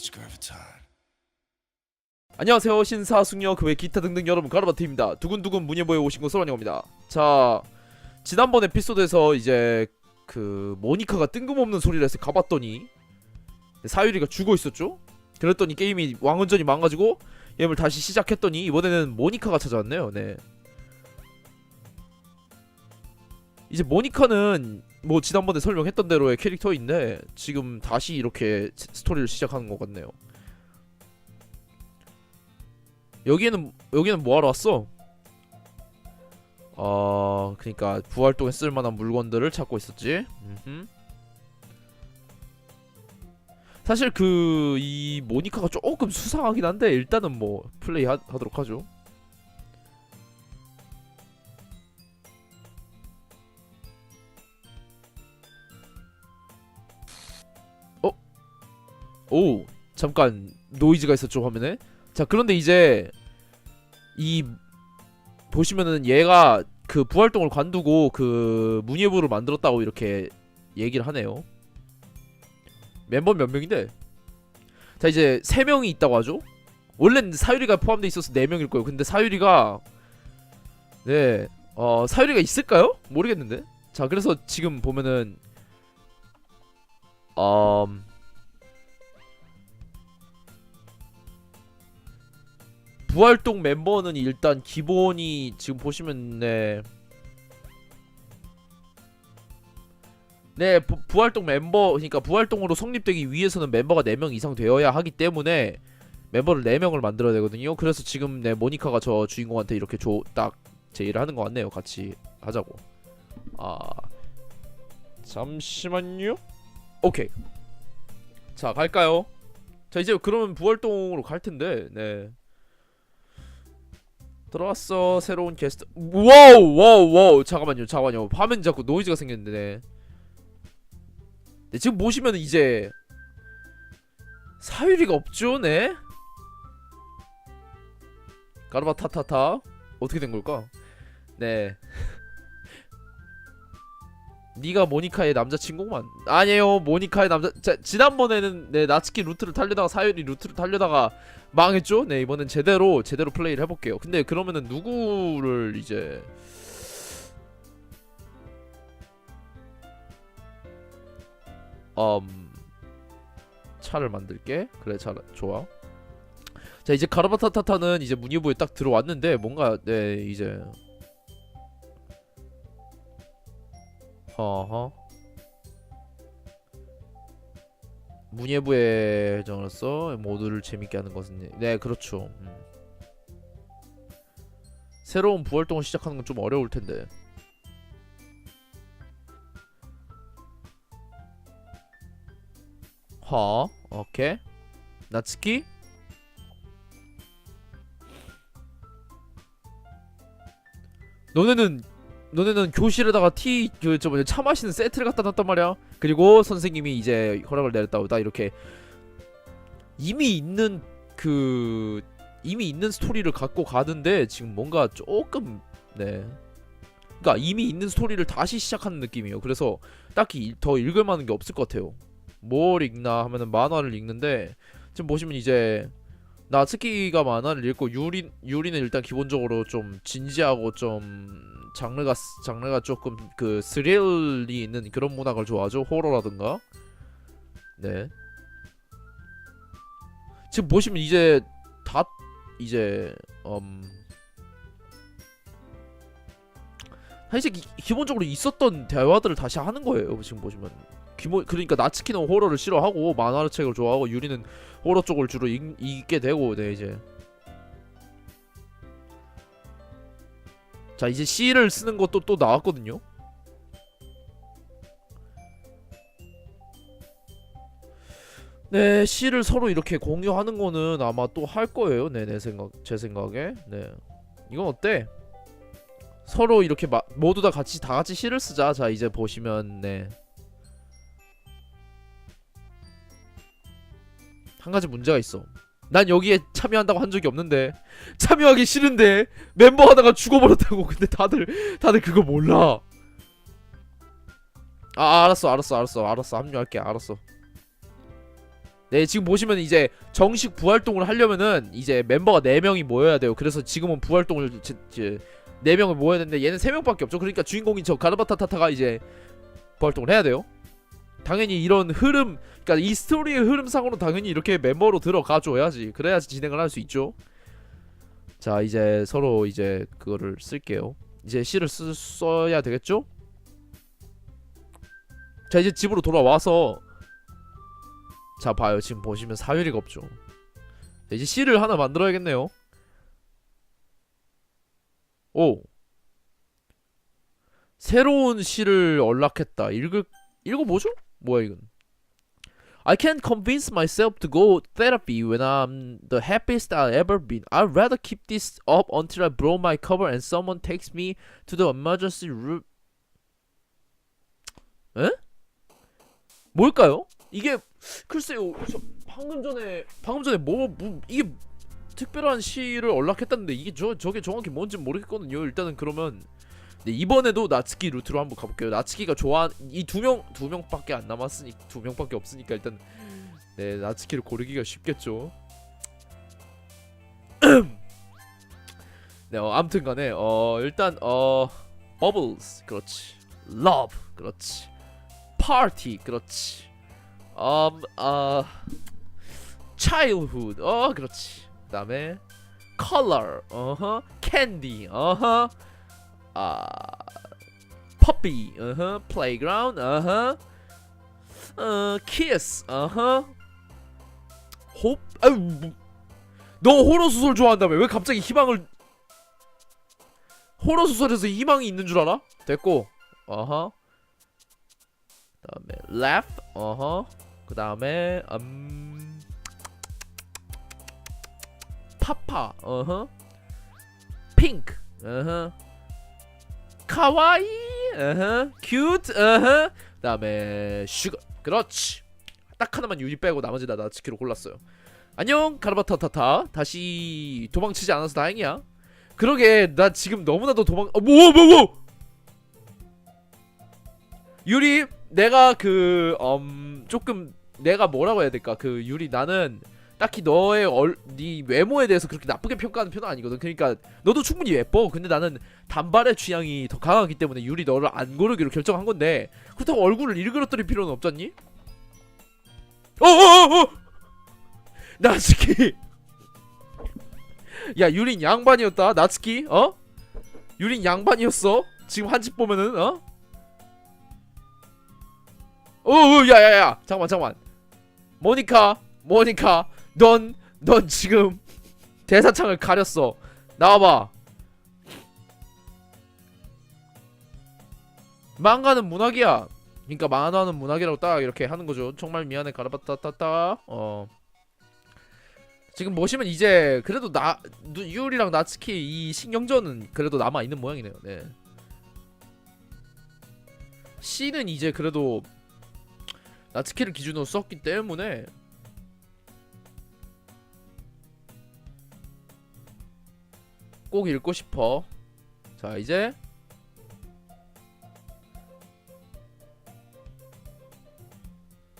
It's graviton. 안녕하세요. 신사 숙녀 그 외 기타 등등 여러분 가르바트입니다. 두근두근 문예보에 오신 것을 환영합니다. 자 지난번 에피소드에서 이제 그 모니카가 뜬금없는 소리를 해서 가봤더니 사유리가 죽어 있었죠? 그랬더니 게임이 왕원전이 망가지고 게임을 다시 시작했더니 이번에는 모니카가 찾아왔네요. 네. 이제 모니카는 뭐 지난번에 설명했던 대로의 캐릭터인데 지금 다시 이렇게 스토리를 시작하는 것 같네요 여기에는 여기는 뭐하러 왔어? 어 그러니까 부활동에 쓸만한 물건들을 찾고 있었지. 음흠. 사실 그 이 모니카가 조금 수상하긴 한데 일단은 뭐 플레이 하, 하도록 하죠. 오 잠깐 노이즈가 있었죠 화면에. 자 그런데 이제 이 보시면은 얘가 그 부활동을 관두고 그 문예부를 만들었다고 이렇게 얘기를 하네요. 멤버 몇 명인데? 자 이제 세 명이 있다고 하죠. 원래는 사유리가 포함돼 있어서 네 명일 거예요. 근데 사유리가 네, 어 사유리가 있을까요? 모르겠는데. 자 그래서 지금 보면은 음. 부활동 멤버는 일단 기본이 지금 보시면 네. 네, 부, 부활동 멤버 그러니까 부활동으로 성립되기 위해서는 멤버가 4명 이상 되어야 하기 때문에 멤버를 4명을 만들어야 되거든요. 그래서 지금 네 모니카가 저 주인공한테 이렇게 조, 딱 제의를 하는 것 같네요. 같이 하자고. 아. 잠시만요. 오케이. 자, 갈까요? 자, 이제 그러면 부활동으로 갈 텐데. 네. 들어왔어 새로운 게스트. 와우 와우 와우. 잠깐만요 잠깐만요. 화면 자꾸 노이즈가 생겼는데 네, 지금 보시면 이제 사유리가 없죠 네? 가르바 타타타. 어떻게 된 걸까? 네 니가 모니카의 남자친구만 아니에요 모니카의 남자 자, 지난번에는 네 나츠키 루트를 타려다가 사유리 루트를 타려다가 망했죠? 네 이번엔 제대로 제대로 플레이를 해볼게요. 근데 그러면은 누구를 이제 음 차를 만들게 그래 잘 좋아. 자 이제 가르바타타타는 이제 문예부에 딱 들어왔는데 뭔가 네 이제 허허. 문예부의 정으로서 모두를 재밌게 하는 것은 네 그렇죠. 음. 새로운 부활동을 시작하는 건 좀 어려울 텐데. 허 오케이. 나츠키? 너네는 너네는 교실에다가 티 그 저 뭐냐 차 마시는 세트를 갖다 놨단 말이야. 그리고 선생님이 이제 허락을 내렸다고 다 이렇게 이미 있는 그 이미 있는 스토리를 갖고 가는데 지금 뭔가 조금 네. 그러니까 이미 있는 스토리를 다시 시작하는 느낌이에요. 그래서 딱히 더 읽을 만한 게 없을 것 같아요. 뭘 읽나 하면은 만화를 읽는데 지금 보시면 이제 나츠키가 만화를 읽고 유리 유리는 일단 기본적으로 좀 진지하고 좀 장르가 장르가 조금 그 스릴이 있는 그런 문학을 좋아하죠? 호러라든가? 네. 지금 보시면 이제 다 이제 음 사실 기, 기본적으로 있었던 대화들을 다시 하는 거예요 지금 보시면 기본 그러니까 나츠키는 호러를 싫어하고 만화 책을 좋아하고 유리는 호러 쪽을 주로 읽, 읽게 되고 네 이제. 자 이제 C를 쓰는 것도 또 나왔거든요. 네 C를 서로 이렇게 공유하는 거는 아마 또 할 거예요. 네내 생각 제 생각에. 네. 이건 어때? 서로 이렇게 마, 모두 다 같이 다 같이 C를 쓰자. 자 이제 보시면 네 한 가지 문제가 있어. 난 여기에 참여한다고 한 적이 없는데 참여하기 싫은데 멤버 하다가 죽어버렸다고. 근데 다들 다들 그거 몰라. 아 알았어 알았어 알았어 알았어 합류할게 알았어. 네 지금 보시면 이제 정식 부활동을 하려면은 이제 멤버가 4명이 모여야 돼요 그래서 지금은 부활동을 제, 제, 4명을 모여야 되는데 얘는 3명밖에 없죠 그러니까 주인공인 저 가르바타타타가 이제 부활동을 해야 돼요 당연히 이런 흐름 그러니까 이 스토리의 흐름상으로 당연히 이렇게 멤버로 들어가 줘야지 그래야지 진행을 할 수 있죠. 자 이제 서로 이제 그거를 쓸게요. 이제 시를 쓰, 써야 되겠죠? 자 이제 집으로 돌아와서 자 봐요. 지금 보시면 사유리가 없죠. 자, 이제 시를 하나 만들어야겠네요. 오. 새로운 시를 언락했다. 읽을 읽어보죠? 뭐야 이건 I can't convince myself to go therapy when I'm the happiest I've ever been. I'd rather keep this up until I blow my cover and someone takes me to the emergency room. 에? 뭘까요? 이게 글쎄요. 저 방금 전에 방금 전에 뭐, 뭐 이게 특별한 시를 언락했다는데 이게 저 저게 정확히 뭔지 모르겠거든요. 일단은 그러면 네, 이번에도 나츠키 루트로 한번 가볼게요. 나츠키가 좋아하는 이 두 명 두 명밖에 안 남았으니 두 명밖에 없으니까 일단 네 나츠키를 고르기가 쉽겠죠. 네, 어, 아무튼간에 어 일단 어 버블스 그렇지, love 그렇지, party 그렇지, 음아 childhood 어 그렇지, 그다음에 color 어허, candy 어허. 아 puppy 어허 playground 어허 어 kiss 어허 hope 너 호러 소설 좋아한다며 왜 갑자기 희망을 호러 소설에서 희망이 있는 줄 알아? 됐고 어허 그다음에 laugh 어허 그다음에 음 파파 어허 pink 어허 카와이 어허 큐트 어허. 그다음에 슈거 그렇지. 딱 하나만 유리 빼고 나머지 다 나츠키로 골랐어요. 안녕 가르바타타타. 다시 도망치지 않아서 다행이야. 그러게 나 지금 너무나도 도망 어 뭐뭐 뭐, 뭐! 유리 내가 그 음, 조금 내가 뭐라고 해야 될까? 그 유리 나는 딱히 너의 얼, 네 외모에 대해서 그렇게 나쁘게 평가하는 편은 아니거든. 그러니까 너도 충분히 예뻐. 근데 나는 단발의 취향이 더 강하기 때문에 유리 너를 안 고르기로 결정한 건데 그렇다고 얼굴을 일그러뜨릴 필요는 없잖니? 어어어어! 나츠키. 야 유린 양반이었다. 나츠키. 어? 유린 양반이었어. 지금 한 집 보면은 어? 어어 야야야. 잠깐만 잠깐만. 모니카. 모니카. 넌, 넌 지금 대사창을 가렸어. 나와봐. 망가는 문학이야. 그러니까 만화는 문학이라고 딱 이렇게 하는 거죠. 정말 미안해 가라바따따따. 어. 지금 보시면 이제 그래도 나 누- 유리랑 나츠키 이 신경전은 그래도 남아 있는 모양이네요. 네. C는 이제 그래도 나츠키를 기준으로 썼기 때문에 꼭 읽고 싶어. 자, 이제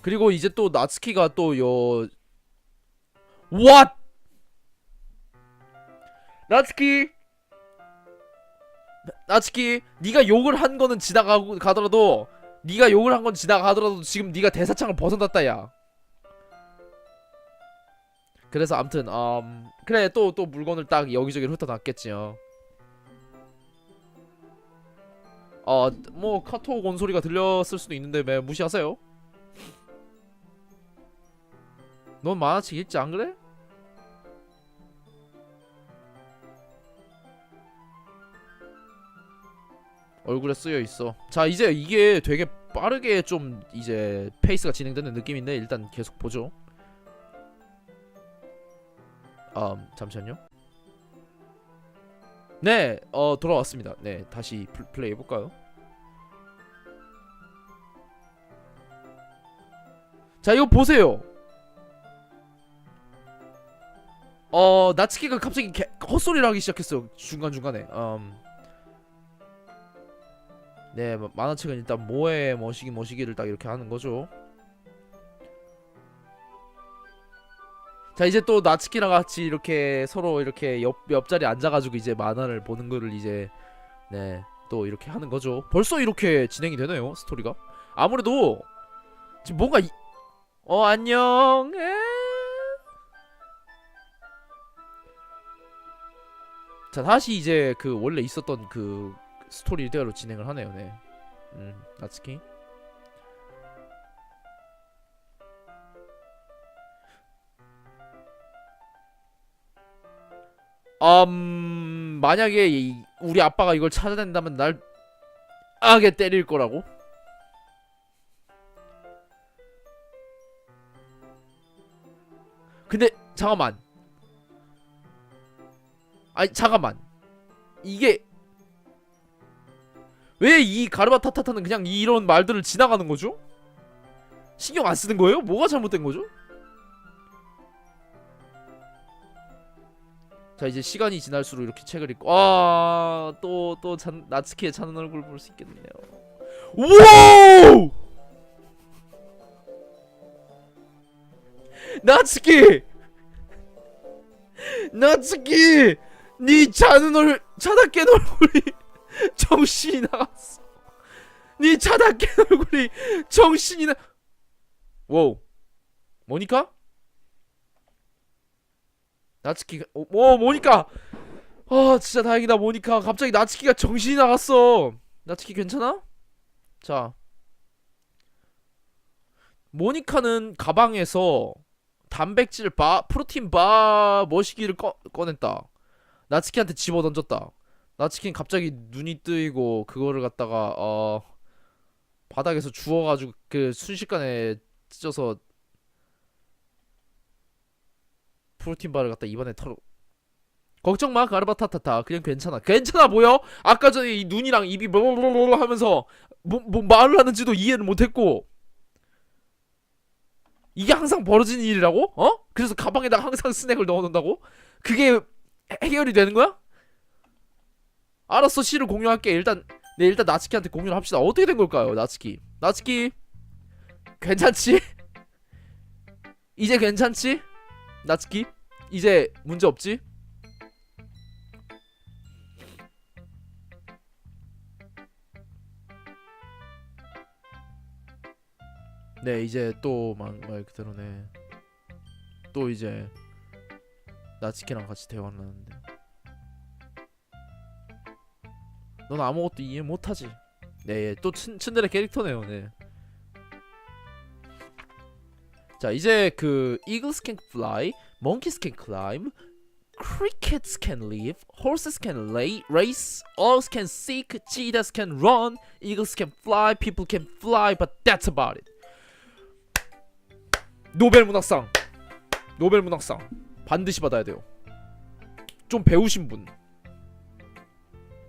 그리고 이제 또 나츠키가 또요 What? 나츠키 나- 나츠키 네가 욕을 한 거는 지나가고 가더라도 네가 욕을 한 건 지나가더라도 지금 네가 대사창을 벗어났다 야. 그래서 암튼 음 그래 또 또 물건을 딱 여기저기 흩어놨겠지요. 어뭐 카톡 온 소리가 들렸을 수도 있는데 왜 무시하세요? 넌 만화책 읽지 안 그래? 얼굴에 쓰여 있어. 자 이제 이게 되게 빠르게 좀 이제 페이스가 진행되는 느낌인데 일단 계속 보죠. 음 잠시만요. 네, 어 돌아왔습니다. 네, 다시 플, 플레이 해볼까요? 자, 이거 보세요. 어 나츠키가 갑자기 개, 헛소리를 하기 시작했어요. 중간 중간에. 음. 네, 마- 만화책은 일단 뭐에 머시기 머시기를 딱 이렇게 하는 거죠. 자 이제 또 나츠키랑 같이 이렇게 서로 이렇게 옆 옆자리 에 앉아가지고 이제 만화를 보는 거를 이제 네 또 이렇게 하는 거죠. 벌써 이렇게 진행이 되네요 스토리가. 아무래도 지금 뭔가 이... 어 안녕. 에? 자 다시 이제 그 원래 있었던 그 스토리대로 진행을 하네요. 네. 음 나츠키. 음 만약에 이- 우리 아빠가 이걸 찾아낸다면 날 악에 때릴 거라고? 근데 잠깐만 아니 잠깐만 이게 왜 이 가르바타타타는 그냥 이런 말들을 지나가는 거죠? 신경 안 쓰는 거예요? 뭐가 잘못된 거죠? 자 이제 시간이 지날수록 이렇게 책을 읽고 아또 또 나츠키의 찬 얼굴 볼 수 있겠네요. 우와! 나츠키! 나츠키! 네 차는 얼 차답게 얼굴이 정신이 나갔어. 네 차답게 얼굴이 정신이 나. 와우. 모니카? 나츠키가 오, 오 모니카! 아 진짜 다행이다 모니카. 갑자기 나츠키가 정신이 나갔어. 나츠키 괜찮아? 자. 모니카는 가방에서 단백질 바 프로틴 바 머시기를 꺼, 꺼냈다. 나츠키한테 집어 던졌다. 나츠키는 갑자기 눈이 뜨이고 그거를 갖다가 어 바닥에서 주워가지고 그 순식간에 찢어서 프로틴 바를 갖다 입안에 털어. 걱정 마 가르바타타타. 그냥 괜찮아. 괜찮아 보여? 아까 전에 이 눈이랑 입이 뭐뭐뭐 하면서 뭐, 뭐 말을 하는지도 이해를 못했고. 이게 항상 벌어지는 일이라고? 어? 그래서 가방에다가 항상 스낵을 넣어놓는다고? 그게 해- 해결이 되는 거야? 알았어 시를 공유할게. 일단 네 일단 나츠키한테 공유를 합시다. 어떻게 된 걸까요 나츠키? 나츠키? 괜찮지? 이제 괜찮지 나츠키 이제 문제 없지? 네 이제 또말 말 그대로네. 또 이제 나츠키랑 같이 대화를 하는데. 넌 아무것도 이해 못하지? 네또 츤데레 캐릭터네요 네 자 이제 그 eagles can fly, monkeys can climb, crickets can live, horses can lay, race, owls can seek, cheetahs can run, eagles can fly, people can fly, but that's about it. 노벨 문학상, 노벨 문학상 반드시 받아야 돼요. 좀 배우신 분.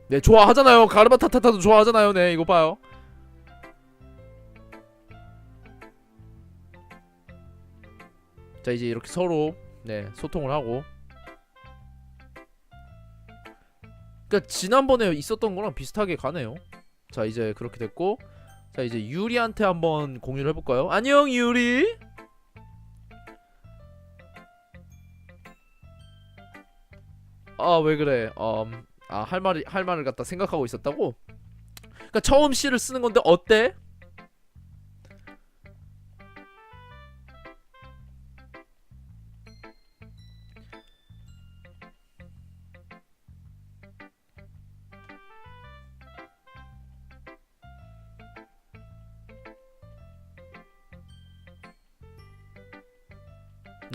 네 좋아하잖아요. 가르바타타타도 좋아하잖아요. 네 이거 봐요. 자 이제 이렇게 서로 네 소통을 하고. 그러니까 지난번에 있었던 거랑 비슷하게 가네요. 자 이제 그렇게 됐고. 자 이제 유리한테 한번 공유를 해볼까요? 안녕 유리! 아 왜 그래? 음 아할 말이 할 말을 갖다 생각하고 있었다고? 그러니까 처음 시를 쓰는 건데 어때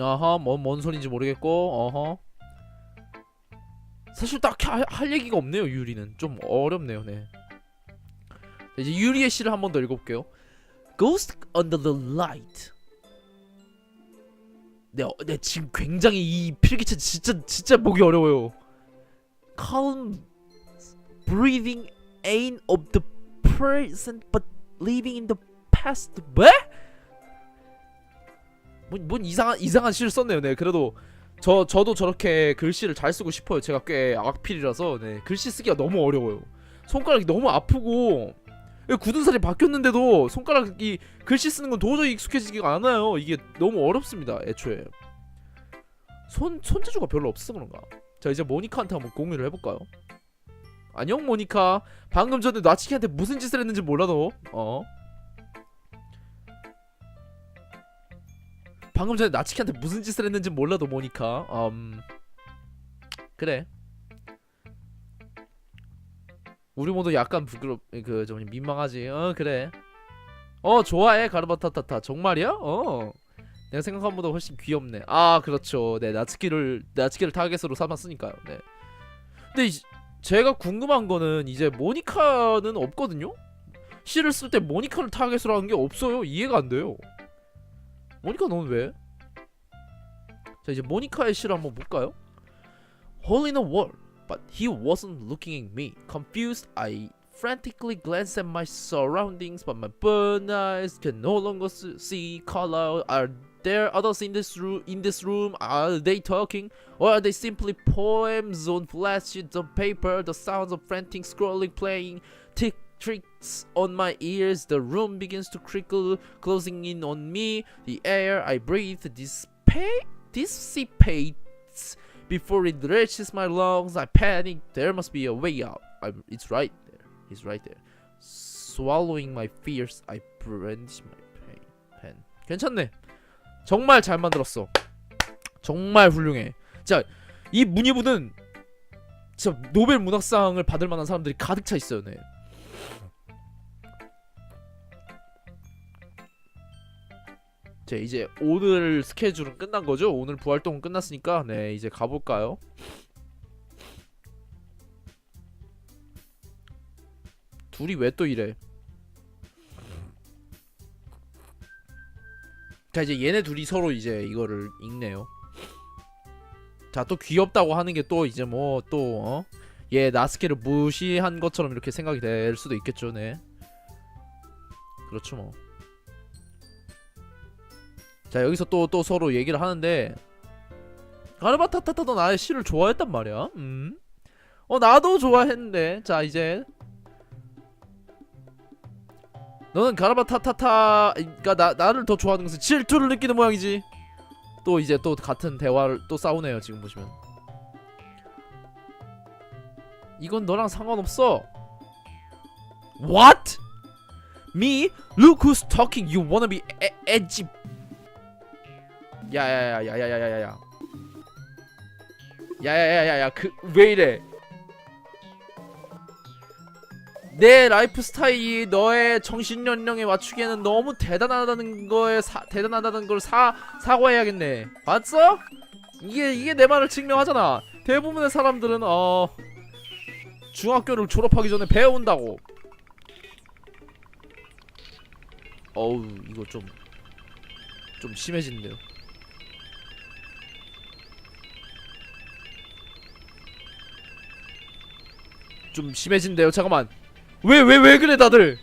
아하 뭔, 뭔 소린지 모르겠고 어허. 사실 딱히 할, 할 얘기가 없네요 유리는. 좀 어렵네요 네. 자, 이제 유리의 시를 한 번 더 읽어볼게요. Ghost under the light. 네, 어, 네 지금 굉장히 이 필기체 진짜 진짜 보기 어려워요. Calm breathing ain't of the present but living in the past. 뭐? 뭔, 뭔 이상한 이상한 시를 썼네요. 네, 그래도 저 저도 저렇게 글씨를 잘 쓰고 싶어요. 제가 꽤 악필이라서 네, 글씨 쓰기가 너무 어려워요. 손가락이 너무 아프고 굳은 살이 바뀌었는데도 손가락이 글씨 쓰는 건 도저히 익숙해지지가 않아요. 이게 너무 어렵습니다. 애초에. 손 손재주가 별로 없어서 그런가? 자 이제 모니카한테 한번 공유를 해볼까요? 안녕 모니카. 방금 전에 나치키한테 무슨 짓을 했는지 몰라도 어. 방금 전에 나치키한테 무슨 짓을 했는지 몰라도 모니카. 음. 그래. 우리 모두 약간 부끄럽 그좀 민망하지. 어 그래. 어 좋아해 가르바타타타 정말이야? 어. 내가 생각한 것보다 훨씬 귀엽네. 아 그렇죠. 네 나츠키를 나츠키를 타겟으로 삼았으니까요. 네. 근데 이, 제가 궁금한 거는 이제 모니카는 없거든요. 시를 쓸 때 모니카를 타겟으로 하는 게 없어요. 이해가 안 돼요. 모니카 너는 왜? 자 이제 모니카의 시를 한번 볼까요? Hole in a wall, but he wasn't looking at me. Confused, I frantically glanced at my surroundings, but my burn eyes can no longer s- see color. Are there others in this room? In this room, are they talking, or are they simply poems on flat sheets of paper? The sounds of frantic scrolling, playing tick tricks on my ears. The room begins to crinkle, closing in on me. The air I breathe dissipate, dissipates before it reaches my lungs. I panic. There must be a way out. I'm, it's right there. He's right there. Swallowing my fears, I brandish my pain. pen. 괜찮네. 정말 잘 만들었어. 정말 훌륭해. 자, 이 문예부는 진짜 노벨 문학상을 받을 만한 사람들이 가득 차 있어요. 네. 자 이제 오늘 스케줄은 끝난 거죠? 오늘 부활동은 끝났으니까 네 이제 가볼까요? 둘이 왜 또 이래? 자 이제 얘네 둘이 서로 이제 이거를 읽네요. 자 또 귀엽다고 하는 게 또 이제 뭐 또 어? 얘 나스케를 무시한 것처럼 이렇게 생각이 될 수도 있겠죠, 네. 그렇죠 뭐. 자 여기서 또 또 서로 얘기를 하는데 가르바타타타도 나의 시를 좋아했단 말이야. 음. 어 나도 좋아했는데 자 이제 너는 가르바타타타 그러니까 나 나를 더 좋아하는 것은 질투를 느끼는 모양이지. 또 이제 또 같은 대화를 또 싸우네요 지금 보시면. 이건 너랑 상관없어. What? Me? Look who's talking. You wanna be e- edgy 야야야야야야야야 야야야야야 그 왜 이래 내 라이프 스타일이 너의 정신 연령에 맞추기에는 너무 대단하다는 거에 사, 대단하다는 걸 사 사과해야겠네 봤어? 이게 이게 내 말을 증명하잖아 대부분의 사람들은 어 중학교를 졸업하기 전에 배운다고 어우 이거 좀 좀 심해지는데요 좀 심해진대요. 잠깐만. 왜 왜 왜 그래 다들?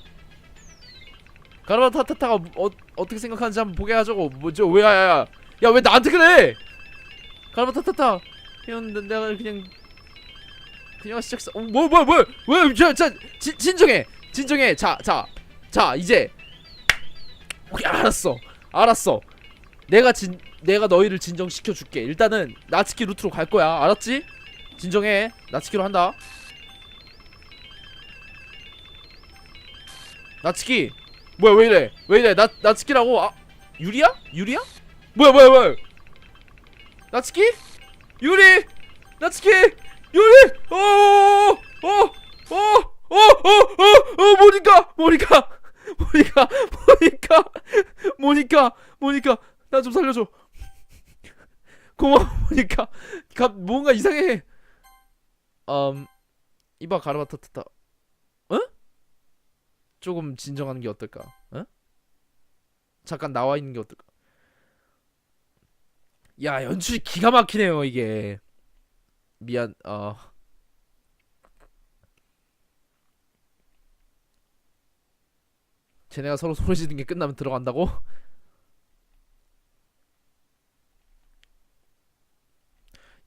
가르바타타타가 어, 어떻게 생각하는지 한번 보게 하자고. 뭐죠? 왜 야야야. 야 왜 나한테 그래? 가르바타타타. 형 내가 그냥 그냥 시작했어. 어, 뭐 뭐야 뭐야. 왜 저, 저 진, 진정해. 진정해. 자, 자. 자, 이제 오케이, 알았어. 알았어. 내가 진 내가 너희를 진정시켜 줄게. 일단은 나츠키 루트로 갈 거야. 알았지? 진정해. 나츠키로 한다. 나츠키. 뭐야 왜 이래? 왜 이래? 나 나츠키라고? 아 유리야? 유리야? 뭐야 뭐야 뭐야? 나츠키? 유리! 나츠키! 유리! 어, 어어어어어어어 모니카! 모니카! 모니카! 모니카! 모니카! 모니카! 나 좀 살려줘. 고마워 모니카. 가 뭔가 이상해. 음 이봐 가르바타타타 조금 진정하는 게 어떨까? 어? 잠깐 나와 있는 게 어떨까? 야 연출이 기가 막히네요 이게. 미안 어. 쟤네가 서로 소리 지르는 게 끝나면 들어간다고?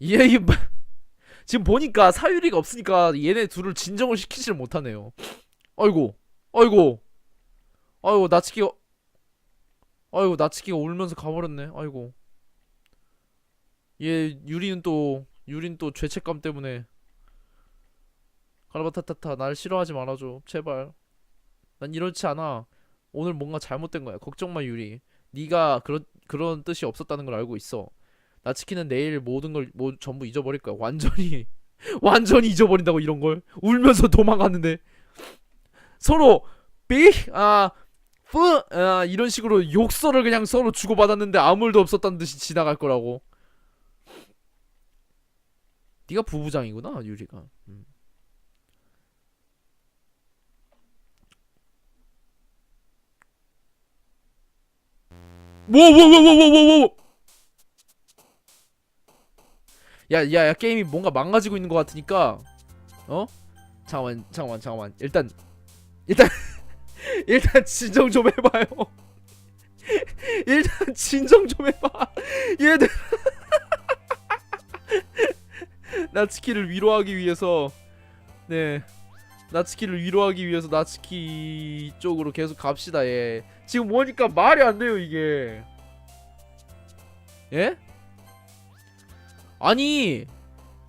얘 이게 뭐- 지금 보니까 사유리가 없으니까 얘네 둘을 진정을 시키지를 못하네요. 아이고. 아이고. 아이고 나치키가 아이고 나치키가 울면서 가버렸네. 아이고. 얘 유리는 또 유린 또 죄책감 때문에. 가라바타타타 날 싫어하지 말아줘. 제발. 난 이렇지 않아. 오늘 뭔가 잘못된 거야. 걱정 마 유리. 네가 그런 그런 뜻이 없었다는 걸 알고 있어. 나츠키는 내일 모든 걸 뭐, 전부 잊어버릴 거야. 완전히. 완전히 잊어버린다고 이런 걸? 울면서 도망갔는데 서로 삐아 뿌 아, 이런 식으로 욕설을 그냥 서로 주고받았는데 아무 일도 없었다는 듯이 지나갈 거라고. 네가 부부장이구나 유리가. 음. 뭐뭐뭐뭐뭐뭐뭐 야야야 게임이 뭔가 망가지고 있는 것 같으니까 어? 잠깐만 잠깐만 잠깐만. 일단 일단 일단 진정 좀 해봐요. 일단 진정 좀 해봐. 얘들. 나츠키를 위로하기 위해서 네. 나츠키를 위로하기 위해서 나츠키 쪽으로 계속 갑시다 예 지금 뭐니까 말이 안 돼요 이게. 예? 아니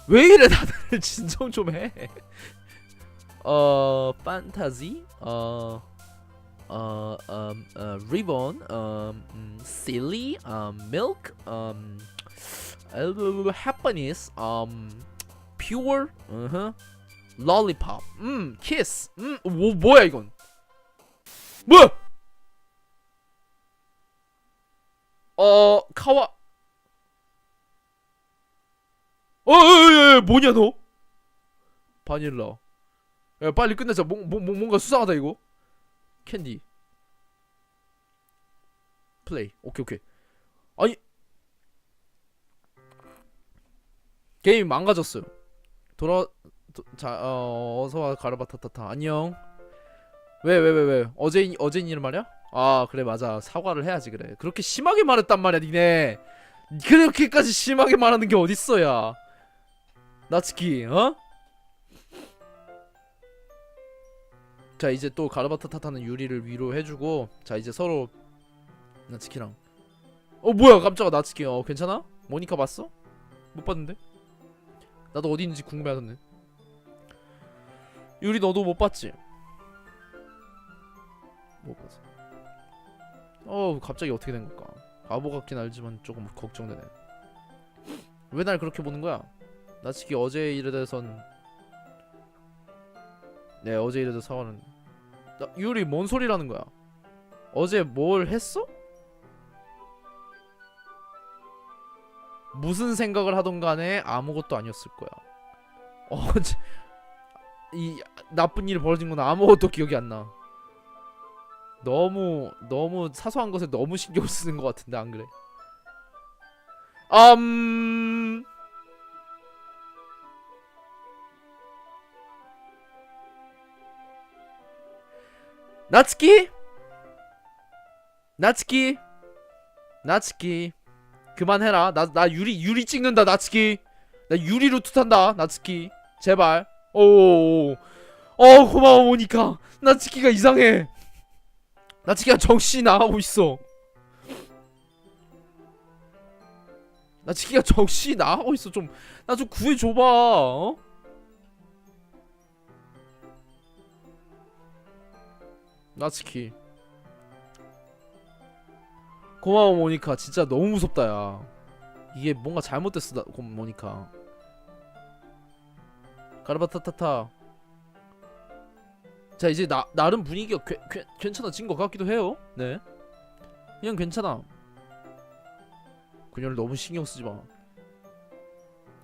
왜 이래 다들 진정 좀 해 어 판타지 어 어, um, uh, ribbon, um, um, silly, um, milk, um, uh, happiness, um, pure, uh-huh, lollipop, 음, kiss, 음, 뭐 뭐야 이건? 뭐야? 어, 카와, 어, 어, 어, 어, 뭐냐 너? 바닐라. 야 빨리 끝내자. 뭐, 뭐, 뭐 뭔가 수상하다 이거. 캔디. 플레이. 오케이 오케이. 아니 게임이 망가졌어요. 돌아 도, 자 어, 어서 와 가르바타타타 안녕. 왜왜 왜 왜, 어제 어제 일 말이야? 아 그래 맞아 사과를 해야지 그래. 그렇게 심하게 말했단 말이야 니네. 그렇게까지 심하게 말하는 게 어딨어야. 나츠키 어? 자 이제 또 가르바타 타타는 유리를 위로해주고 자 이제 서로 나츠키랑 어 뭐야 깜짝아 나츠키 어 괜찮아? 모니카 봤어? 못 봤는데? 나도 어디 있는지 궁금해하던데 유리 너도 못 봤지? 못 봤어 어 갑자기 어떻게 된 걸까 바보 같긴 알지만 조금 걱정되네 왜 날 그렇게 보는 거야? 나츠키 어제 일에 대해선 네 어제 대해서 사과는. 나, 유리 뭔 소리라는 거야? 어제 뭘 했어? 무슨 생각을 하던 간에 아무것도 아니었을 거야. 어제 이 나쁜 일이 벌어진 건 아무것도 기억이 안나. 너무 너무 사소한 것에 너무 신경을 쓰는 것 같은데 안 그래? 음 나츠키? 나츠키? 나츠키. 그만해라. 나 나 유리 유리 찍는다 나츠키. 나 유리로 투탄다 나츠키. 제발. 오어 고마워 모니카. 나츠키가 이상해. 나츠키가 정신이 나가고 있어. 나츠키가 정신이 나가고 있어. 좀 나 좀 구해줘봐 어? 나츠키. 고마워 모니카. 진짜 너무 무섭다 야. 이게 뭔가 잘못됐어 나, 고- 모니카. 가르바타타타. 자 이제 나 나름 분위기가 괜, 괜, 괜찮아진 것 같기도 해요. 네. 그냥 괜찮아. 그녀를 너무 신경 쓰지 마.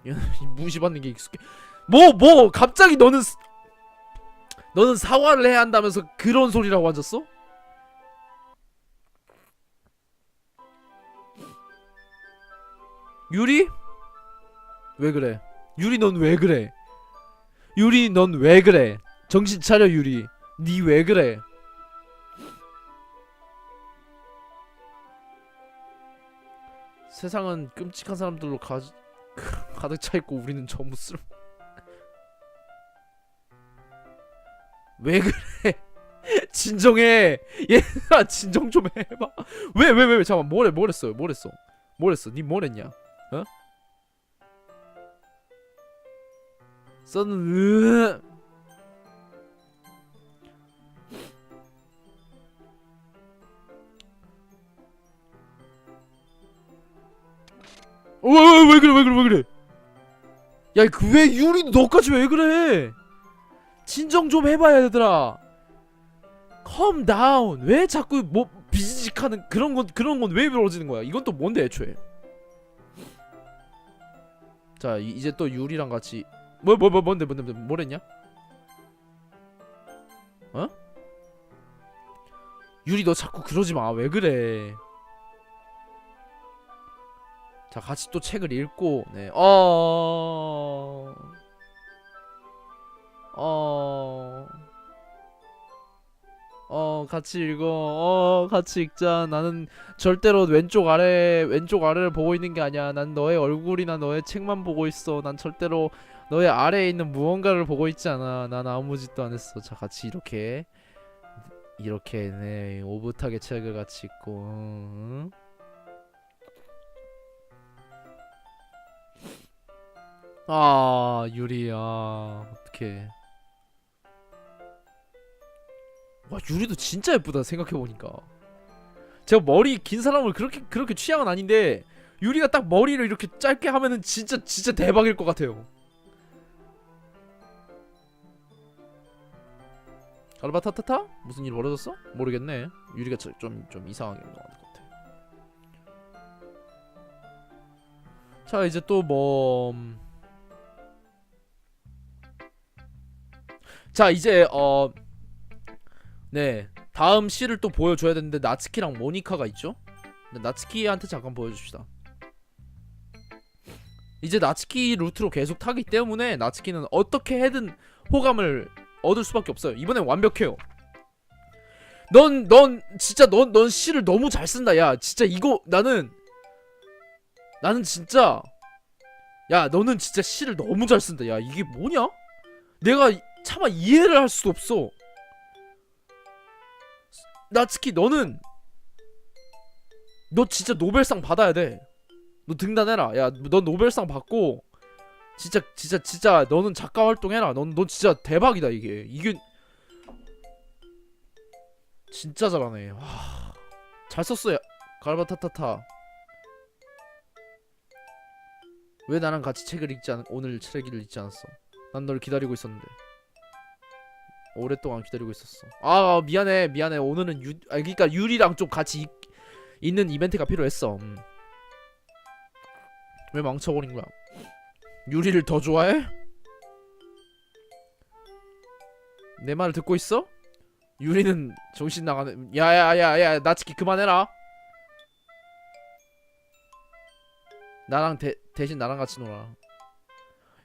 무시받는 게 익숙해. 뭐 뭐! 갑자기 너는 스- 너는 사과를 해야 한다면서 그런 소리라고 앉았어? 유리? 왜 그래? 유리 넌 왜 그래? 유리 넌 왜 그래? 정신 차려 유리. 니 왜 그래? 세상은 끔찍한 사람들로 가, 가득 차 있고 우리는 쓸. 왜 그래? 진정해. 얘들아 진정 좀 해봐. 왜 왜 왜 왜, 왜, 잠깐 뭐래 뭐랬어? 뭐랬어? 뭐랬어? 니 뭐랬냐? 어? 썬 왜, 왜, 왜 그래 왜 그래 왜 그래 야 그 왜 유리 너까지 왜 그래 진정 좀 해봐야 얘들아 calm down. 왜 자꾸 뭐 비지직하는 그런 건 그런 건왜 벌어지는 거야? 이건 또 뭔데 애초에? 자 이- 이제 또 유리랑 같이. 뭐 뭐 뭐 뭔데 뭔데 뭔데 뭐랬냐? 어? 유리 너 자꾸 그러지 마. 왜 그래? 자 같이 또 책을 읽고 네. 어. 어. 어, 같이 읽어. 어, 같이 읽자. 나는 절대로 왼쪽 아래, 왼쪽 아래를 보고 있는 게 아니야. 난 너의 얼굴이나 너의 책만 보고 있어. 난 절대로 너의 아래에 있는 무언가를 보고 있지 않아. 난 아무 짓도 안 했어. 자, 같이 이렇게. 이렇게, 네, 오붓하게 책을 같이 읽고. 응? 아, 유리야. 어떡해. 와 유리도 진짜 예쁘다 생각해 보니까 제가 머리 긴 사람을 그렇게 그렇게 취향은 아닌데 유리가 딱 머리를 이렇게 짧게 하면은 진짜 진짜 대박일 것 같아요. 가르바타타타 무슨 일 벌어졌어? 모르겠네. 유리가 좀좀 좀 이상하게 나온 것 같아. 자 이제 또 뭐. 음. 자 이제 어 네 다음 시를 또 보여줘야 되는데 나츠키랑 모니카가 있죠? 네, 나츠키한테 잠깐 보여줍시다. 이제 나츠키 루트로 계속 타기 때문에 나츠키는 어떻게 해든 호감을 얻을 수밖에 없어요. 이번엔 완벽해요. 넌 넌 진짜 넌넌 시를 너무 잘 쓴다. 야 진짜 이거 나는 나는 진짜 야 너는 진짜 시를 너무 잘 쓴다. 야 이게 뭐냐? 내가 이- 차마 이해를 할 수도 없어 나츠키 너는 너 진짜 노벨상 받아야 돼. 너 등단해라. 야, 너 노벨상 받고 진짜 진짜 진짜 너는 작가 활동해라. 넌너 진짜 대박이다 이게. 이게 진짜 잘하네. 와. 잘 썼어. 야. 갈바타타타. 왜 나랑 같이 책을 읽지 않 오늘 책을 읽지 않았어? 난 널 기다리고 있었는데. 오랫동안 기다리고 있었어. 아 미안해 미안해 오늘은 유 아, 그러니까 유리랑 좀 같이 있, 있는 이벤트가 필요했어. 음. 왜 망쳐버린 거야? 유리를 더 좋아해? 내 말을 듣고 있어? 유리는 정신 나가는. 야야야야 나치키 그만해라. 나랑 대, 대신 나랑 같이 놀아.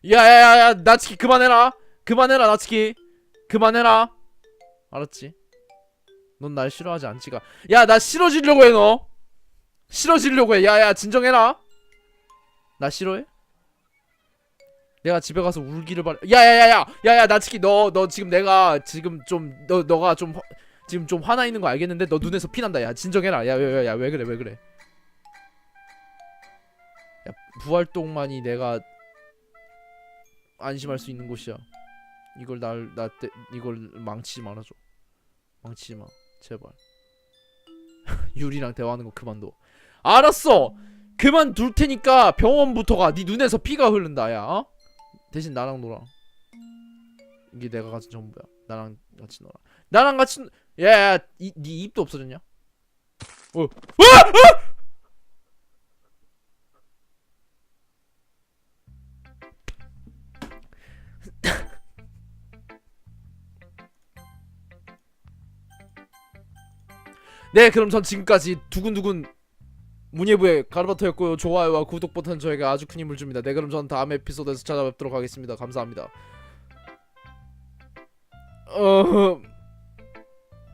야야야야 나치키 그만해라. 그만해라 나치키. 그만해라. 알았지? 넌 날 싫어하지 않지가. 야, 나 싫어지려고 해, 너. 싫어지려고 해. 야, 야, 진정해라. 나 싫어해? 내가 집에 가서 울기를 바래. 야, 야, 야, 야, 야, 야, 나치키, 너, 너 지금 내가 지금 좀, 너, 너가 좀 화- 지금 좀 화나 있는 거 알겠는데 너 눈에서 피 난다. 야, 진정해라. 야, 야, 야, 야, 왜 그래, 왜 그래? 야, 부활동만이 내가 안심할 수 있는 곳이야. 이걸 날, 나 때, 이걸 망치지 말아줘. 망치지 마. 제발. 유리랑 대화하는 거 그만둬. 알았어! 그만 둘 테니까 병원부터 가. 네 눈에서 피가 흐른다, 야. 어? 대신 나랑 놀아. 이게 내가 가진 전부야. 나랑 같이 놀아. 나랑 같이, 놀- 야, 야, 이, 네 입도 없어졌냐? 어. 으아! 으아! 네, 그럼 전 지금까지 두근두근 문예부의 가르바토였고요. 좋아요와 구독 버튼 저에게 아주 큰 힘을 줍니다. 네, 그럼 전 다음 에피소드에서 찾아뵙도록 하겠습니다. 감사합니다. 어...